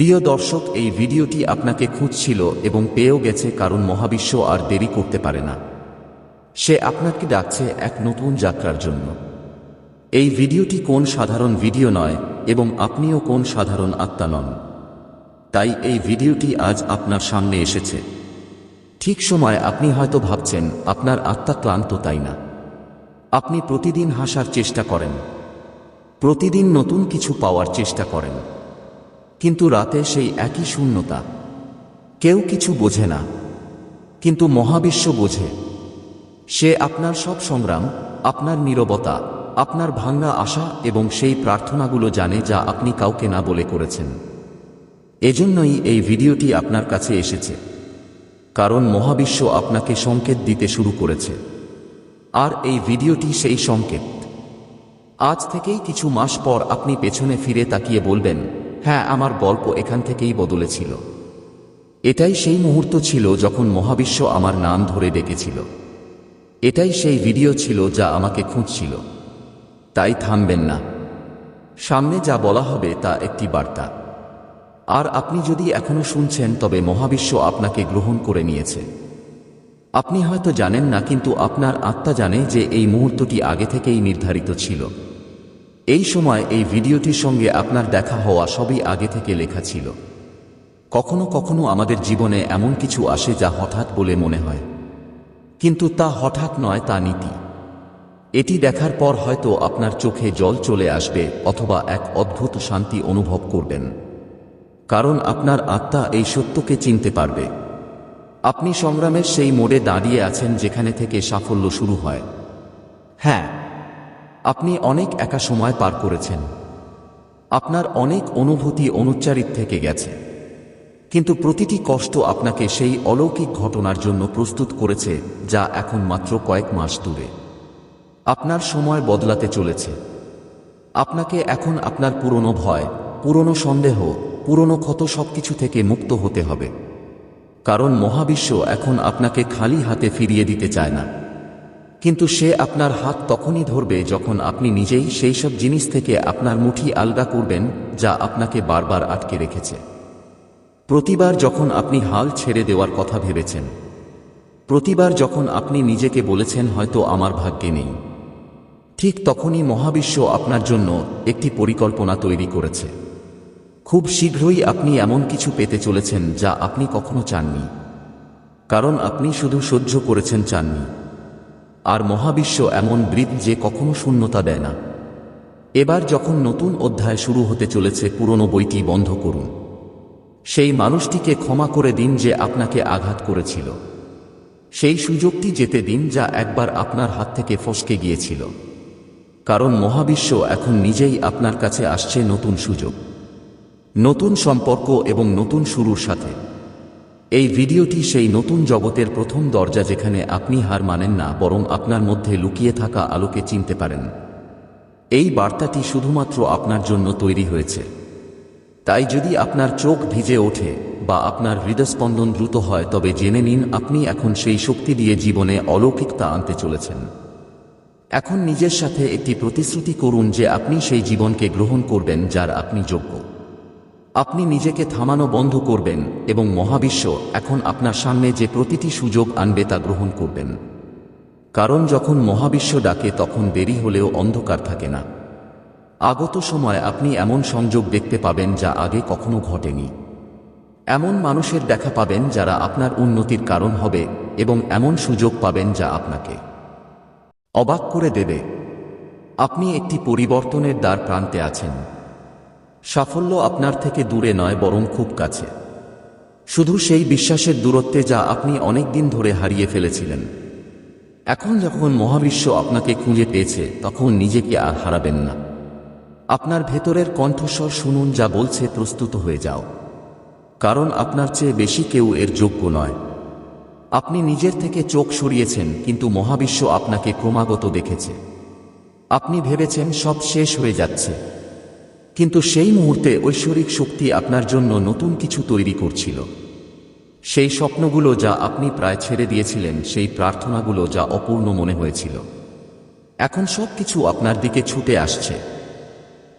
প্রিয় দর্শক, এই ভিডিওটি আপনাকে খুঁজছিল এবং পেয়েও গেছে কারণ মহাবিশ্ব আর দেরি করতে পারে না। সে আপনাকে ডাকছে এক নতুন যাত্রার জন্য। এই ভিডিওটি কোন সাধারণ ভিডিও নয় এবং আপনিও কোন সাধারণ আত্মা নন। তাই এই ভিডিওটি আজ আপনার সামনে এসেছে। ঠিক সময় আপনি হয়তো ভাবছেন, আপনার আত্মা ক্লান্ত তাই না? আপনি প্রতিদিন হাসার চেষ্টা করেন। প্রতিদিন নতুন কিছু পাওয়ার চেষ্টা করেন। কিন্তু রাতে সেই একই শূন্যতা। কেউ কিছু বোঝে না, কিন্তু মহাবিশ্ব বোঝে। সে আপনার সব সংগ্রাম, আপনার নীরবতা, আপনার ভাঙ্গা আশা এবং সেই প্রার্থনাগুলো জানে যা আপনি কাউকে না বলে করেছেন। এজন্যই এই ভিডিওটি আপনার কাছে এসেছে। কারণ মহাবিশ্ব আপনাকে সংকেত দিতে শুরু করেছে। আর এই ভিডিওটি সেই সংকেত। আজ থেকেই কিছু মাস পর আপনি পেছনে ফিরে তাকিয়ে বলবেন হ্যাঁ আমার গল্প এখান থেকেই বদলেছিল এটাই সেই মুহূর্ত ছিল যখন মহাবিশ্ব আমার নাম ধরে ডেকেছিল। এটাই সেই ভিডিও ছিল যা আমাকে খুঁজছিল। তাই থামবেন না। সামনে যা বলা হবে তা একটি বার্তা। আর আপনি যদি এখনও শুনছেন, তবে মহাবিশ্ব আপনাকে গ্রহণ করে নিয়েছে। আপনি হয়তো জানেন না, কিন্তু আপনার আত্মা জানে যে এই মুহূর্তটি আগে থেকেই নির্ধারিত ছিল। এই সময় এই ভিডিওটির সঙ্গে আপনার দেখা হওয়া সবই আগে থেকে লেখা ছিল। কখনো কখনো আমাদের জীবনে এমন কিছু আসে যা হঠাৎ বলে মনে হয়। কিন্তু তা হঠাৎ নয়, তা নীতি। এটি দেখার পর হয়তো আপনার চোখে জল চলে আসবে অথবা এক অদ্ভুত শান্তি অনুভব করবেন। কারণ আপনার আত্মা এই সত্যকে চিনতে পারবে। আপনি সংগ্রামের সেই মোড়ে দাঁড়িয়ে আছেন যেখানে থেকে সাফল্য শুরু হয়। হ্যাঁ আপনি অনেক একা সময় পার করেছেন। আপনার অনেক অনুভূতি অনুচ্চারিত থেকে গেছে। কিন্তু প্রতিটি কষ্ট আপনাকে সেই অলৌকিক ঘটনার জন্য প্রস্তুত করেছে, যা এখন মাত্র কয়েক মাস দূরে। আপনার সময় বদলাতে চলেছে। আপনাকে এখন আপনার পুরনো ভয়, পুরনো সন্দেহ, পুরনো ক্ষত সবকিছু থেকে মুক্ত হতে হবে। কারণ মহাবিশ্ব এখন আপনাকে খালি হাতে ফিরিয়ে দিতে চায় না। কিন্তু সে আপনার হাত তখনই ধরবে যখন আপনি নিজেই সেই সব জিনিস থেকে আপনার মুঠি আলগা করবেন, যা আপনাকে বারবার আটকে রেখেছে। প্রতিবার যখন আপনি হাল ছেড়ে দেওয়ার কথা ভেবেছেন, প্রতিবার যখন আপনি নিজেকে বলেছেন, হয়তো আমার ভাগ্যে নেই। ঠিক তখনই মহাবিশ্ব আপনার জন্য একটি পরিকল্পনা তৈরি করেছে। খুব শীঘ্রই আপনি এমন কিছু পেতে চলেছেন, যা আপনি কখনো চাননি। কারণ আপনি শুধু সহ্য করেছেন, চাননি। আর মহাবিশ্ব এমন বৃদ্ধ যে কখনো শূন্যতা দেয় না। এবার যখন নতুন অধ্যায় শুরু হতে চলেছে, পুরনো বইটি বন্ধ করুন। সেই মানুষটিকে ক্ষমা করে দিন যে আপনাকে আঘাত করেছিল। সেই সুযোগটি যেতে দিন যা একবার আপনার হাত থেকে ফসকে গিয়েছিল। কারণ মহাবিশ্ব এখন নিজেই আপনার কাছে আসছে নতুন সুযোগ। নতুন সম্পর্ক এবং নতুন শুরুর সাথে। এই ভিডিওটি সেই নতুন জগতের প্রথম দরজা যেখানে আপনি হার মানেন না, বরং আপনার মধ্যে লুকিয়ে থাকা আলোকে চিনতে পারেন। এই বার্তাটি শুধুমাত্র আপনার জন্য তৈরি হয়েছে। তাই যদি আপনার চোখ ভিজে ওঠে বা আপনার হৃদস্পন্দন দ্রুত হয়, তবে জেনে নিন আপনি এখন সেই শক্তি দিয়ে জীবনে অলৌকিকতা আনতে চলেছেন। এখন নিজের সাথে একটি প্রতিশ্রুতি করুন যে আপনি সেই জীবনকে গ্রহণ করবেন যার আপনি যোগ্য। আপনি নিজেকে থামানো বন্ধ করবেন এবং মহাবিশ্ব এখন আপনার সামনে যে প্রতিটি সুযোগ আনবে তা গ্রহণ করবেন। কারণ যখন মহাবিশ্ব ডাকে তখন দেরি হলেও অন্ধকার থাকে না। আগত সময় আপনি এমন সংযোগ দেখতে পাবেন যা আগে কখনো ঘটেনি। এমন মানুষের দেখা পাবেন যারা আপনার উন্নতির কারণ হবে এবং এমন সুযোগ পাবেন যা আপনাকে অবাক করে দেবে। আপনি একটি পরিবর্তনের দ্বার প্রান্তে আছেন। সাফল্য আপনার থেকে দূরে নয়, বরং খুব কাছে। শুধু সেই বিশ্বাসের দূরত্বে যা আপনি অনেক দিন ধরে হারিয়ে ফেলেছিলেন। এখন যখন মহাবিশ্ব আপনাকে খুঁজে পেয়েছে, তখন নিজেকে আর হারাবেন না। আপনার ভেতরের কণ্ঠস্বর শুনুন যা বলছে, প্রস্তুত হয়ে যাও। কারণ আপনার চেয়ে বেশি কেউ এর যোগ্য নয়। আপনি নিজের থেকে চোখ সরিয়েছেন, কিন্তু মহাবিশ্ব আপনাকে ক্রমাগত দেখেছে। আপনি ভেবেছেন সব শেষ হয়ে যাচ্ছে। কিন্তু সেই মুহূর্তে ঐশ্বরিক শক্তি আপনার জন্য নতুন কিছু তৈরি করছিল। সেই স্বপ্নগুলো যা আপনি প্রায় ছেড়ে দিয়েছিলেন, সেই প্রার্থনাগুলো যা অপূর্ণ মনে হয়েছিল। এখন সব কিছু আপনার দিকে ছুটে আসছে।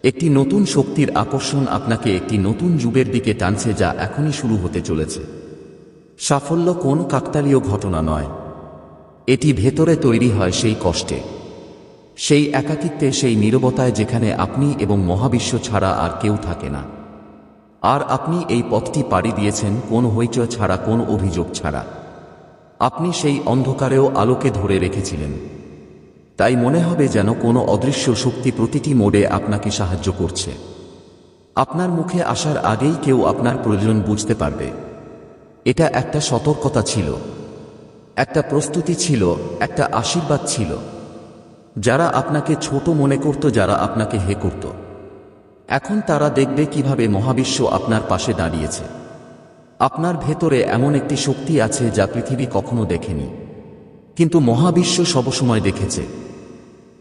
একটি নতুন শক্তির আকর্ষণ আপনাকে একটি নতুন যুগের দিকে টানছে যা এখনই শুরু হতে চলেছে। সাফল্য কোন কাকতালীয় ঘটনা নয়। এটি ভেতরে তৈরি হয় সেই কষ্টে। সেই একাকিত্বে, সেই নীরবতায় যেখানে আপনি এবং মহাবিশ্ব ছাড়া আর কেউ থাকে না। আর আপনি এই পথটি পাড়ি দিয়েছেন কোন হইচয় ছাড়া, কোন অভিযোগ ছাড়া। আপনি সেই অন্ধকারেও আলোকে ধরে রেখেছিলেন। তাই মনে হবে যেন কোনো অদৃশ্য শক্তি প্রতিটি মোড়ে আপনাকে সাহায্য করছে। আপনার মুখে আসার আগেই কেউ আপনার প্রয়োজন বুঝতে পারবে। এটা একটা সতর্কতা ছিল। একটা প্রস্তুতি ছিল, একটা আশীর্বাদ ছিল। যারা আপনাকে ছোট মনে করত, যারা আপনাকে হে করত। এখন তারা দেখবে কীভাবে মহাবিশ্ব আপনার পাশে দাঁড়িয়েছে। আপনার ভেতরে এমন একটি শক্তি আছে যা পৃথিবী কখনো দেখেনি। কিন্তু মহাবিশ্ব সবসময় দেখেছে।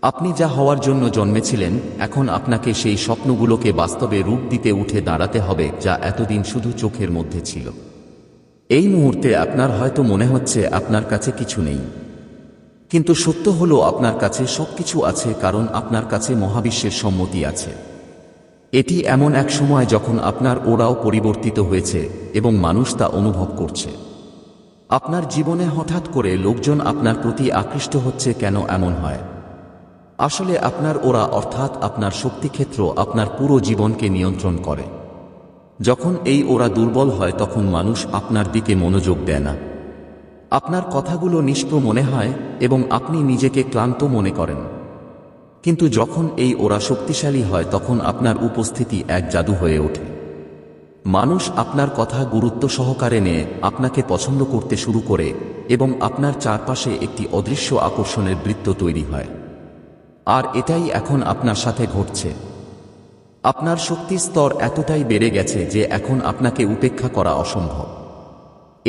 আপনি যা হওয়ার জন্য জন্মেছিলেন, এখন আপনাকে সেই স্বপ্নগুলোকে বাস্তবে রূপ দিতে উঠে দাঁড়াতে হবে, যা এতদিন শুধু চোখের মধ্যে ছিল। এই মুহূর্তে আপনার হয়তো মনে হচ্ছে আপনার কাছে কিছু নেই। কিন্তু সত্য হলো আপনার কাছে সবকিছু আছে কারণ আপনার কাছে মহাবিশ্বের সম্মতি আছে। এটি এমন এক সময় যখন আপনার ওরাও পরিবর্তিত হয়েছে এবং মানুষ তা অনুভব করছে। আপনার জীবনে হঠাৎ করে লোকজন আপনার প্রতি আকৃষ্ট হচ্ছে কেন এমন হয়? আসলে আপনার ওরা অর্থাৎ আপনার শক্তিক্ষেত্র আপনার পুরো জীবনকে নিয়ন্ত্রণ করে। যখন এই ওরা দুর্বল হয় তখন মানুষ আপনার দিকে মনোযোগ দেয় না। আপনার কথাগুলো নিষ্প্র মনে হয় এবং আপনি নিজেকে ক্লান্ত মনে করেন। কিন্তু যখন এই ওরা শক্তিশালী হয়, তখন আপনার উপস্থিতি এক জাদু হয়ে ওঠে। মানুষ আপনার কথা গুরুত্ব সহকারে নিয়ে, আপনাকে পছন্দ করতে শুরু করে এবং আপনার চারপাশে একটি অদৃশ্য আকর্ষণের বৃত্ত তৈরি হয়। আর এটাই এখন আপনার সাথে ঘটছে। আপনার শক্তির স্তর এতটাই বেড়ে গেছে যে এখন আপনাকে উপেক্ষা করা অসম্ভব।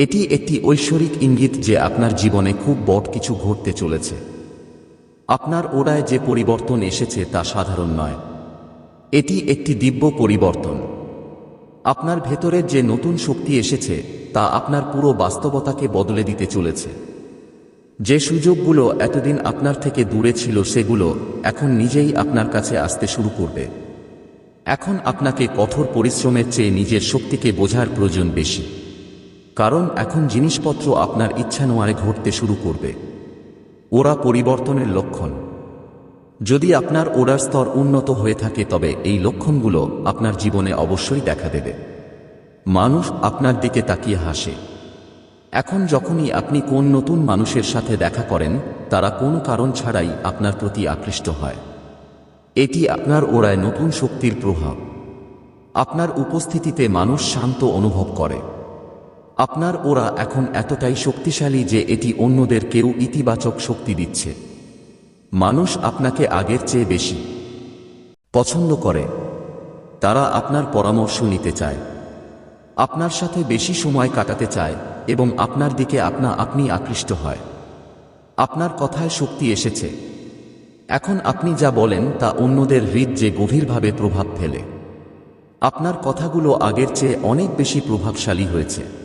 এটি একটি ঐশ্বরিক ইঙ্গিত যে আপনার জীবনে খুব বড় কিছু ঘটতে চলেছে। আপনার ওড়ায় যে পরিবর্তন এসেছে তা সাধারণ নয়। এটি একটি দিব্য পরিবর্তন। আপনার ভেতরের যে নতুন শক্তি এসেছে, তা আপনার পুরো বাস্তবতাকে বদলে দিতে চলেছে। যে সুযোগগুলো এতদিন আপনার থেকে দূরে ছিল, সেগুলো এখন নিজেই আপনার কাছে আসতে শুরু করবে। এখন আপনাকে কঠোর পরিশ্রমের চেয়ে নিজের শক্তিকে বোঝার প্রয়োজন বেশি। কারণ এখন জিনিসপত্র আপনার ইচ্ছানোয়ারে ঘটতে শুরু করবে। ওরা পরিবর্তনের লক্ষণ। যদি আপনার ওরার স্তর উন্নত হয়ে থাকে, তবে এই লক্ষণগুলো আপনার জীবনে অবশ্যই দেখা দেবে। মানুষ আপনার দিকে তাকিয়ে হাসে। এখন যখনই আপনি কোন নতুন মানুষের সাথে দেখা করেন, তারা কোনো কারণ ছাড়াই আপনার প্রতি আকৃষ্ট হয়। এটি আপনার ওড়ায় নতুন শক্তির প্রভাব। আপনার উপস্থিতিতে মানুষ শান্ত অনুভব করে। আপনার ওরা এখন এতটাই শক্তিশালী যে এটি অন্যদের কেউ ইতিবাচক শক্তি দিচ্ছে। মানুষ আপনাকে আগের চেয়ে বেশি পছন্দ করে। তারা আপনার পরামর্শ নিতে চায়। আপনার সাথে বেশি সময় কাটাতে চায় এবং আপনার দিকে আপনা আপনি আকৃষ্ট হয়। আপনার কথায় শক্তি এসেছে। এখন আপনি যা বলেন তা অন্যদের হৃদ যে গভীরভাবে প্রভাব ফেলে। আপনার কথাগুলো আগের চেয়ে অনেক বেশি প্রভাবশালী হয়েছে।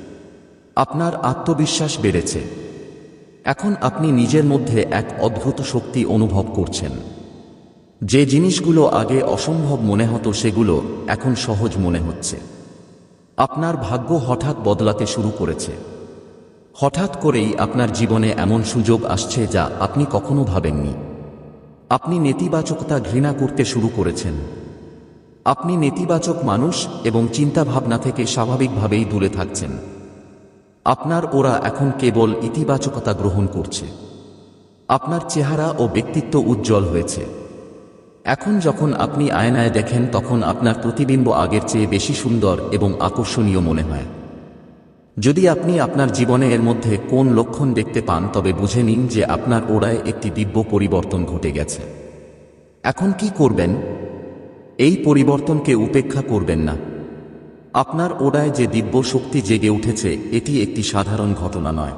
আপনার আত্মবিশ্বাস বেড়েছে। এখন আপনি নিজের মধ্যে এক অদ্ভুত শক্তি অনুভব করছেন। যে জিনিসগুলো আগে অসম্ভব মনে হতো সেগুলো এখন সহজ মনে হচ্ছে। আপনার ভাগ্য হঠাৎ বদলাতে শুরু করেছে। হঠাৎ করেই আপনার জীবনে এমন সুযোগ আসছে যা আপনি কখনো ভাবেননি। আপনি নেতিবাচকতা ঘৃণা করতে শুরু করেছেন। আপনি নেতিবাচক মানুষ এবং চিন্তাভাবনা থেকে স্বাভাবিকভাবেই দূরে থাকছেন। আপনার ওরা এখন কেবল ইতিবাচকতা গ্রহণ করছে। আপনার চেহারা ও ব্যক্তিত্ব উজ্জ্বল হয়েছে। এখন যখন আপনি আয়নায় দেখেন, তখন আপনার প্রতিবিম্ব আগের চেয়ে বেশি সুন্দর এবং আকর্ষণীয় মনে হয়। যদি আপনি আপনার জীবনে এর মধ্যে কোন লক্ষণ দেখতে পান, তবে বুঝে নিন যে আপনার ওড়ায় একটি দিব্য পরিবর্তন ঘটে গেছে। এখন কি করবেন? এই পরিবর্তনকে উপেক্ষা করবেন না। আপনার ওড়ায় যে দিব্য শক্তি জেগে উঠেছে, এটি একটি সাধারণ ঘটনা নয়।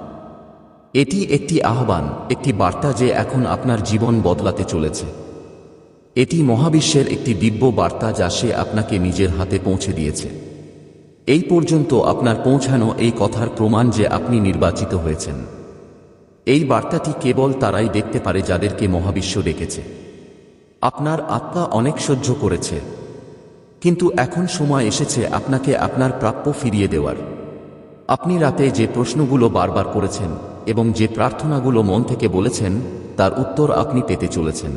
এটি একটি আহ্বান, একটি বার্তা যে এখন আপনার জীবন বদলাতে চলেছে। এটি মহাবিশ্বের একটি দিব্য বার্তা যা সে আপনাকে নিজের হাতে পৌঁছে দিয়েছে। এই পর্যন্ত আপনার পৌঁছানো এই কথার প্রমাণ যে আপনি নির্বাচিত হয়েছেন। এই বার্তাটি কেবল তারাই দেখতে পারে যাদেরকে মহাবিশ্ব ডেকেছে। আপনার আত্মা অনেক সহ্য করেছে। কিন্তু এখন সময় এসেছে আপনাকে আপনার প্রাপ্য ফিরিয়ে দেওয়ার। আপনি রাতে যে প্রশ্নগুলো বারবার করেছেন এবং যে প্রার্থনাগুলো মন থেকে বলেছেন, তার উত্তর আপনি পেতে চলেছেন।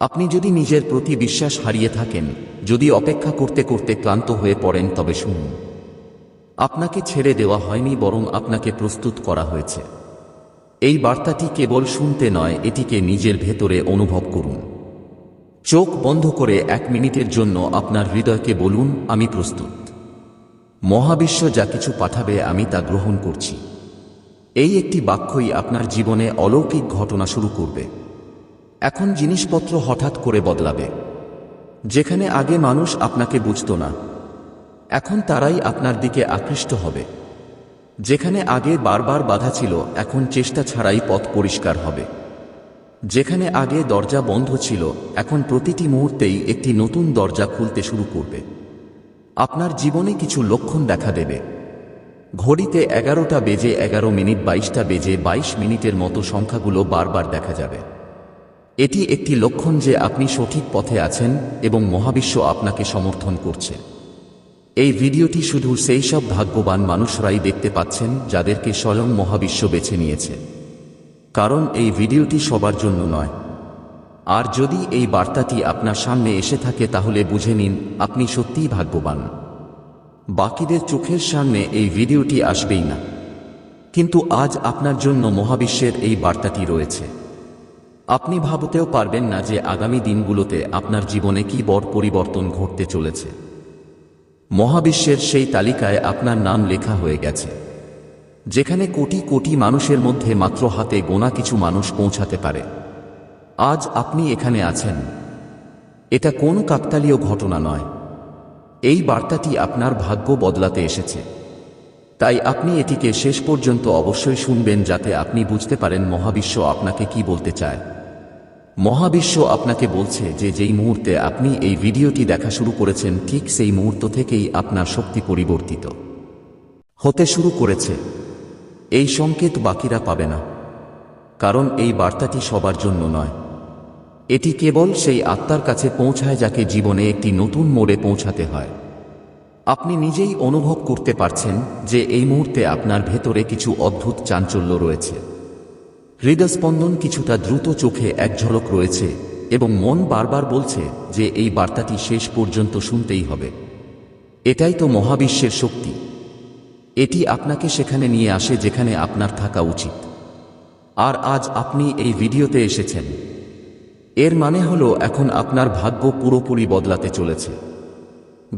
আপনি যদি নিজের প্রতি বিশ্বাস হারিয়ে থাকেন, যদি অপেক্ষা করতে করতে ক্লান্ত হয়ে পড়েন, তবে শুনুন। আপনাকে ছেড়ে দেওয়া হয়নি, বরং আপনাকে প্রস্তুত করা হয়েছে। এই বার্তাটি কেবল শুনতে নয়, এটিকে নিজের ভেতরে অনুভব করুন। চোখ বন্ধ করে এক মিনিটের জন্য আপনার হৃদয়কে বলুন, আমি প্রস্তুত। মহাবিশ্ব যা কিছু পাঠাবে, আমি তা গ্রহণ করছি। এই একটি বাক্যই আপনার জীবনে অলৌকিক ঘটনা শুরু করবে। এখন জিনিসপত্র হঠাৎ করে বদলাবে। যেখানে আগে মানুষ আপনাকে বুঝত না, এখন তারাই আপনার দিকে আকৃষ্ট হবে। যেখানে আগে বারবার বাধা ছিল, এখন চেষ্টা ছাড়াই পথ পরিষ্কার হবে। যেখানে আগে দরজা বন্ধ ছিল, এখন প্রতিটি মুহূর্তেই একটি নতুন দরজা খুলতে শুরু করবে। আপনার জীবনে কিছু লক্ষণ দেখা দেবে। ঘড়িতে এগারোটা বেজে এগারো মিনিট, বাইশটা বেজে বাইশ মিনিটের মতো সংখ্যাগুলো বারবার দেখা যাবে। এটি একটি লক্ষণ যে আপনি সঠিক পথে আছেন এবং মহাবিশ্ব আপনাকে সমর্থন করছে। এই ভিডিওটি শুধু সেই সব ভাগ্যবান মানুষরাই দেখতে পাচ্ছেন, যাদেরকে স্বয়ং মহাবিশ্ব বেছে নিয়েছে। কারণ এই ভিডিওটি সবার জন্য নয়। আর যদি এই বার্তাটি আপনার সামনে এসে থাকে তাহলে বুঝে নিন, আপনি সত্যিই ভাগ্যবান। বাকিদের চোখের সামনে এই ভিডিওটি আসবেই না। কিন্তু আজ আপনার জন্য মহাবিশ্বের এই বার্তাটি রয়েছে। আপনি ভাবতেও পারবেন না যে আগামী দিনগুলোতে আপনার জীবনে কি বড় পরিবর্তন ঘটতে চলেছে। মহাবিশ্বের সেই তালিকায় আপনার নাম লেখা হয়ে গেছে। যেখানে কোটি কোটি মানুষের মধ্যে মাত্র হাতে গোনা কিছু মানুষ পৌঁছাতে পারে। আজ আপনি এখানে আছেন। এটা কোন কাকতালীয় ঘটনা নয়। এই বার্তাটি আপনার ভাগ্য বদলাতে এসেছে। তাই আপনি এটিকে শেষ পর্যন্ত অবশ্যই শুনবেন যাতে আপনি বুঝতে পারেন মহাবিশ্ব আপনাকে কি বলতে চায়। মহাবিশ্ব আপনাকে বলছে যে যেই মুহূর্তে আপনি এই ভিডিওটি দেখা শুরু করেছেন, ঠিক সেই মুহূর্ত থেকেই আপনার শক্তি পরিবর্তিত। হতে শুরু করেছে। এই সংকেত বাকিরা পাবে না, কারণ এই বার্তাটি সবার জন্য নয়। এটি কেবল সেই আত্মার কাছে পৌঁছায় যাকে জীবনে একটি নতুন মোড়ে পৌঁছাতে হয়। আপনি নিজেই অনুভব করতে পারছেন যে এই মুহূর্তে আপনার ভেতরে কিছু অদ্ভুত চাঞ্চল্য রয়েছে। হৃদস্পন্দন কিছুটা দ্রুত চোখে এক ঝলক রয়েছে এবং মন বারবার বলছে যে এই বার্তাটি শেষ পর্যন্ত শুনতেই হবে। এটাই তো মহাবিশ্বের শক্তি। এটি আপনাকে সেখানে নিয়ে আসে যেখানে আপনার থাকা উচিত। আর আজ আপনি এই ভিডিওতে এসেছেন। এর মানে হলো এখন আপনার ভাগ্য পুরোপুরি বদলাতে চলেছে।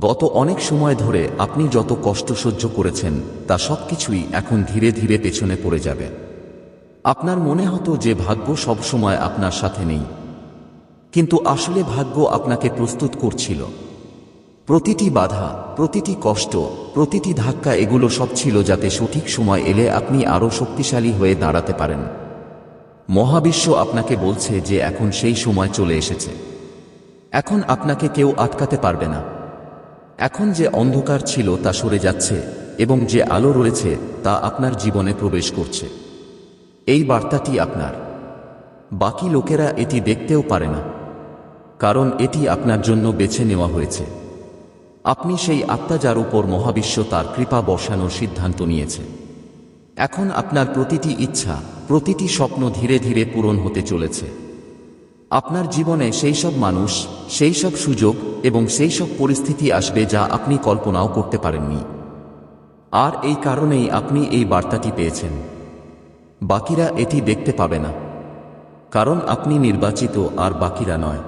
গত অনেক সময় ধরে আপনি যত কষ্ট সহ্য করেছেন, তা সবকিছুই এখন ধীরে ধীরে পেছনে পড়ে যাবে। আপনার মনে হতো যে ভাগ্য সবসময় আপনার সাথে নেই। কিন্তু আসলে ভাগ্য আপনাকে প্রস্তুত করছিল। প্রতিটি বাধা, প্রতিটি কষ্ট, প্রতিটি ধাক্কা এগুলো সব ছিল যাতে সঠিক সময় এলে আপনি আরও শক্তিশালী হয়ে দাঁড়াতে পারেন। মহাবিশ্ব আপনাকে বলছে যে এখন সেই সময় চলে এসেছে। এখন আপনাকে কেউ আটকাতে পারবে না। এখন যে অন্ধকার ছিল তা সরে যাচ্ছে এবং যে আলো রয়েছে তা আপনার জীবনে প্রবেশ করছে। এই বার্তাটি আপনার। বাকি লোকেরা এটি দেখতেও পারে না। কারণ এটি আপনার জন্য বেছে নেওয়া হয়েছে। আপনি সেই আত্মা যার উপর মহাবিশ্ব তার কৃপা বসানোর সিদ্ধান্ত নিয়েছে। এখন আপনার প্রতিটি ইচ্ছা, প্রতিটি স্বপ্ন ধীরে ধীরে পূরণ হতে চলেছে। আপনার জীবনে সেই সব মানুষ, সেই সব সুযোগ এবং সেই সব পরিস্থিতি আসবে যা আপনি কল্পনাও করতে পারেননি। আর এই কারণেই আপনি এই বার্তাটি পেয়েছেন। বাকিরা এটি দেখতে পাবে না। কারণ আপনি নির্বাচিত আর বাকিরা নয়।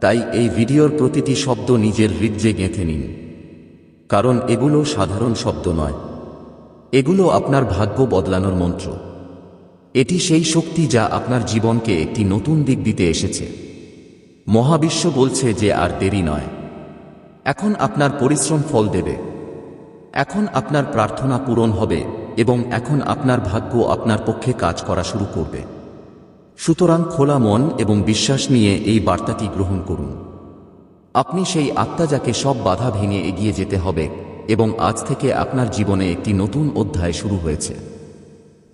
তাই এই ভিডিওর প্রতিটি শব্দ নিজের হৃদ্যে গেঁথে নিন। কারণ এগুলো সাধারণ শব্দ নয়। এগুলো আপনার ভাগ্য বদলানোর মন্ত্র। এটি সেই শক্তি যা আপনার জীবনকে একটি নতুন দিক দিতে এসেছে। মহাবিশ্ব বলছে যে আর দেরি নয়। এখন আপনার পরিশ্রম ফল দেবে। এখন আপনার প্রার্থনা পূরণ হবে এবং এখন আপনার ভাগ্য আপনার পক্ষে কাজ করা শুরু করবে। সুতরাং খোলা মন এবং বিশ্বাস নিয়ে এই বার্তাটি গ্রহণ করুন। আপনি সেই আত্মা যাকে সব বাধা ভেঙে এগিয়ে যেতে হবে এবং আজ থেকে আপনার জীবনে একটি নতুন অধ্যায় শুরু হয়েছে।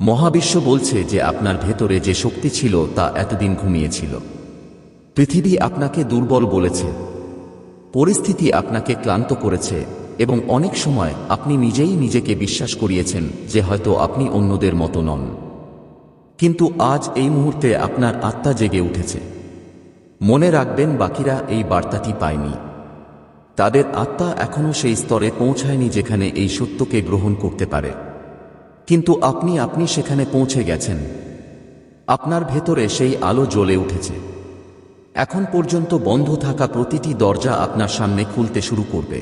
মহাবিশ্ব বলছে যে আপনার ভেতরে যে শক্তি ছিল তা এতদিন ঘুমিয়েছিল। পৃথিবী আপনাকে দুর্বল বলেছে। পরিস্থিতি আপনাকে ক্লান্ত করেছে এবং অনেক সময় আপনি নিজেই নিজেকে বিশ্বাস করিয়েছেন যে হয়তো আপনি অন্যদের মতো নন। কিন্তু আজ এই মুহূর্তে আপনার আত্মা জেগে উঠেছে। মনে রাখবেন, বাকিরা এই বার্তাটি পায়নি। তাদের আত্মা এখনও সেই স্তরে পৌঁছায়নি যেখানে এই সত্যকে গ্রহণ করতে পারে। কিন্তু আপনি আপনি সেখানে পৌঁছে গেছেন। আপনার ভেতরে সেই আলো জ্বলে উঠেছে। এখন পর্যন্ত বন্ধ থাকা প্রতিটি দরজা আপনার সামনে খুলতে শুরু করবে।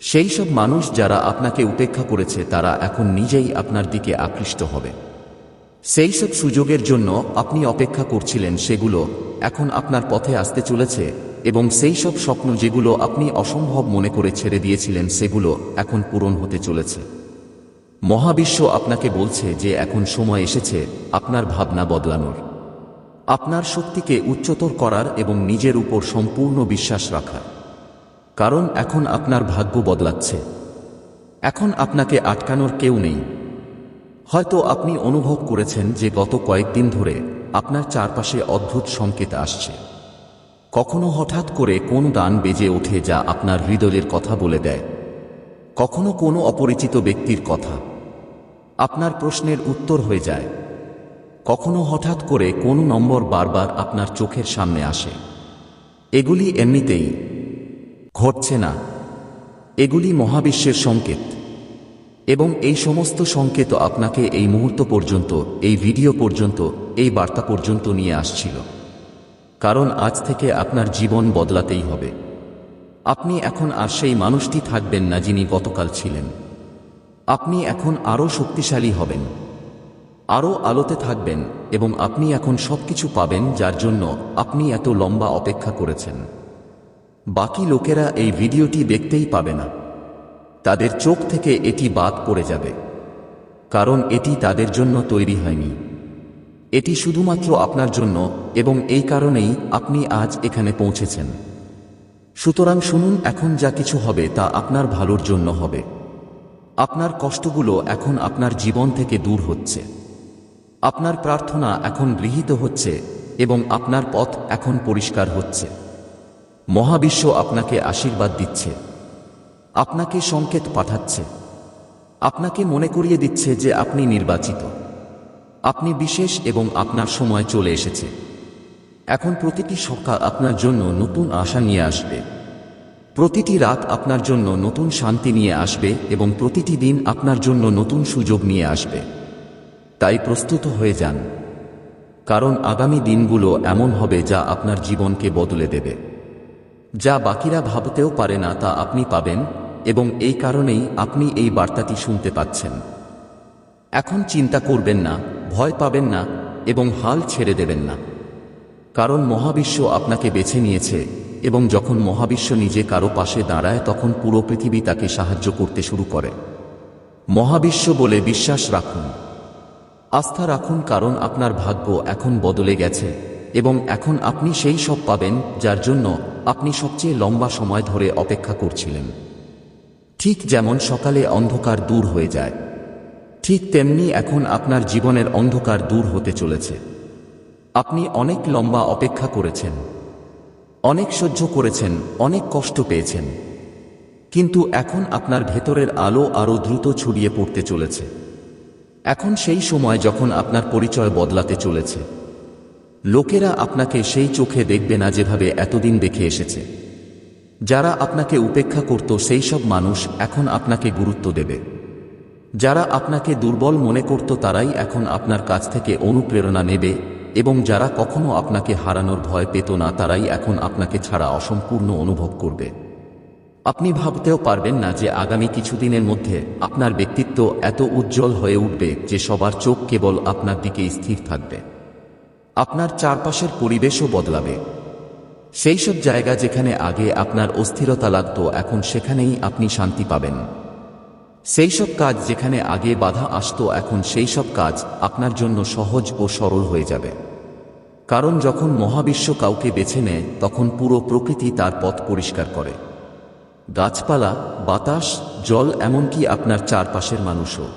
সেই সব মানুষ যারা আপনাকে উপেক্ষা করেছে, তারা এখন নিজেই আপনার দিকে আকৃষ্ট হবে। সেই সব সুযোগের জন্য আপনি অপেক্ষা করছিলেন সেগুলো এখন আপনার পথে আসতে চলেছে এবং সেই সব স্বপ্ন যেগুলো আপনি অসম্ভব মনে করে ছেড়ে দিয়েছিলেন সেগুলো এখন পূরণ হতে চলেছে। মহাবিশ্ব আপনাকে বলছে যে এখন সময় এসেছে আপনার ভাবনা বদলানোর। আপনার শক্তিকে উচ্চতর করার এবং নিজের উপর সম্পূর্ণ বিশ্বাস রাখার। কারণ এখন আপনার ভাগ্য বদলাচ্ছে। এখন আপনাকে আটকানোর কেউ নেই। হয়তো আপনি অনুভব করেছেন যে গত কয়েকদিন ধরে আপনার চারপাশে অদ্ভুত সংকেত আসছে। কখনো হঠাৎ করে কোন গান বেজে ওঠে যা আপনার হৃদয়ের কথা বলে দেয়? কখনো কোনো অপরিচিত ব্যক্তির কথা? আপনার প্রশ্নের উত্তর হয়ে যায়। কখনো হঠাৎ করে কোন নম্বর বারবার আপনার চোখের সামনে আসে? এগুলি এমনিতেই ঘটছে না। এগুলি মহাবিশ্বের সংকেত। এবং এই সমস্ত সংকেত আপনাকে এই মুহূর্ত পর্যন্ত, এই ভিডিও পর্যন্ত, এই বার্তা পর্যন্ত নিয়ে আসছিল। কারণ আজ থেকে আপনার জীবন বদলাতেই হবে। আপনি এখন আর সেই মানুষটি থাকবেন না যিনি গতকাল ছিলেন। আপনি এখন আরও শক্তিশালী হবেন। আরও আলোতে থাকবেন এবং আপনি এখন সবকিছু পাবেন যার জন্য আপনি এত লম্বা অপেক্ষা করেছেন। বাকি লোকেরা এই ভিডিওটি দেখতেই পাবে না। তাদের চোখ থেকে এটি বাদ পড়ে যাবে। কারণ এটি তাদের জন্য তৈরি হয়নি। এটি শুধুমাত্র আপনার জন্য এবং এই কারণেই আপনি আজ এখানে পৌঁছেছেন। সুতরাং শুনুন এখন যা কিছু হবে তা আপনার ভালোর জন্য হবে। আপনার কষ্টগুলো এখন আপনার জীবন থেকে দূর হচ্ছে। আপনার প্রার্থনা এখন গৃহীত হচ্ছে এবং আপনার পথ এখন পরিষ্কার হচ্ছে। মহাবিশ্ব আপনাকে আশীর্বাদ দিচ্ছে। আপনাকে সংকেত পাঠাচ্ছে। আপনাকে মনে করিয়ে দিচ্ছে যে আপনি নির্বাচিত। আপনি বিশেষ এবং আপনার সময় চলে এসেছে। এখন প্রতিটি সকাল আপনার জন্য নতুন আশা নিয়ে আসবে। প্রতিটি রাত আপনার জন্য নতুন শান্তি নিয়ে আসবে এবং প্রতিটি দিন আপনার জন্য নতুন সুযোগ নিয়ে আসবে। তাই প্রস্তুত হয়ে যান। কারণ আগামী দিনগুলো এমন হবে যা আপনার জীবনকে বদলে দেবে। যা বাকিরা ভাবতেও পারে না তা আপনি পাবেন। এবং এই কারণেই আপনি এই বার্তাটি শুনতে পাচ্ছেন। এখন চিন্তা করবেন না, ভয় পাবেন না এবং হাল ছেড়ে দেবেন না। কারণ মহাবিশ্ব আপনাকে বেছে নিয়েছে এবং যখন মহাবিশ্ব নিজে কারও পাশে দাঁড়ায় তখন পুরো পৃথিবী তাকে সাহায্য করতে শুরু করে। মহাবিশ্ব বলে বিশ্বাস রাখুন। আস্থা রাখুন কারণ আপনার ভাগ্য এখন বদলে গেছে এবং এখন আপনি সেই সব পাবেন যার জন্য আপনি সবচেয়ে লম্বা সময় ধরে অপেক্ষা করছিলেন। ঠিক যেমন সকালে অন্ধকার দূর হয়ে যায়, ঠিক তেমনি এখন আপনার জীবনের অন্ধকার দূর হতে চলেছে। আপনি অনেক লম্বা অপেক্ষা করেছেন, অনেক সহ্য করেছেন, অনেক কষ্ট পেয়েছেন, কিন্তু এখন আপনার ভেতরের আলো আরও দ্রুত ছড়িয়ে পড়তে চলেছে। এখন সেই সময় যখন আপনার পরিচয় বদলাতে চলেছে। লোকেরা আপনাকে সেই চোখে দেখবে না যেভাবে এতদিন দেখে এসেছে। যারা আপনাকে উপেক্ষা করত সেই সব মানুষ এখন আপনাকে গুরুত্ব দেবে। যারা আপনাকে দুর্বল মনে করত তারাই এখন আপনার কাছ থেকে অনুপ্রেরণা নেবে, এবং যারা কখনো আপনাকে হারানোর ভয় পেত না তারাই এখন আপনাকে ছাড়া অসম্পূর্ণ অনুভব করবে। আপনি ভাবতেও পারবেন না যে আগামী কিছুদিনের মধ্যে আপনার ব্যক্তিত্ব এত উজ্জ্বল হয়ে উঠবে যে সবার চোখ কেবল আপনার দিকে স্থির থাকবে। আপনার চারপাশের পরিবেশও বদলাবে। সেই সব জায়গা যেখানে আগে আপনার অস্থিরতা লাগত, এখন সেখানেই আপনি শান্তি পাবেন। সেই সব কাজ যেখানে আগে বাধা আসতো, এখন সেই সব কাজ আপনার জন্য সহজ ও সরল হয়ে যাবে। কারণ যখন মহাবিশ্ব কাউকে বেছে নেয়, তখন পুরো প্রকৃতি তার পথ পরিষ্কার করে। গাছপালা, বাতাস, জল এমনকি আপনার চারপাশের মানুষও।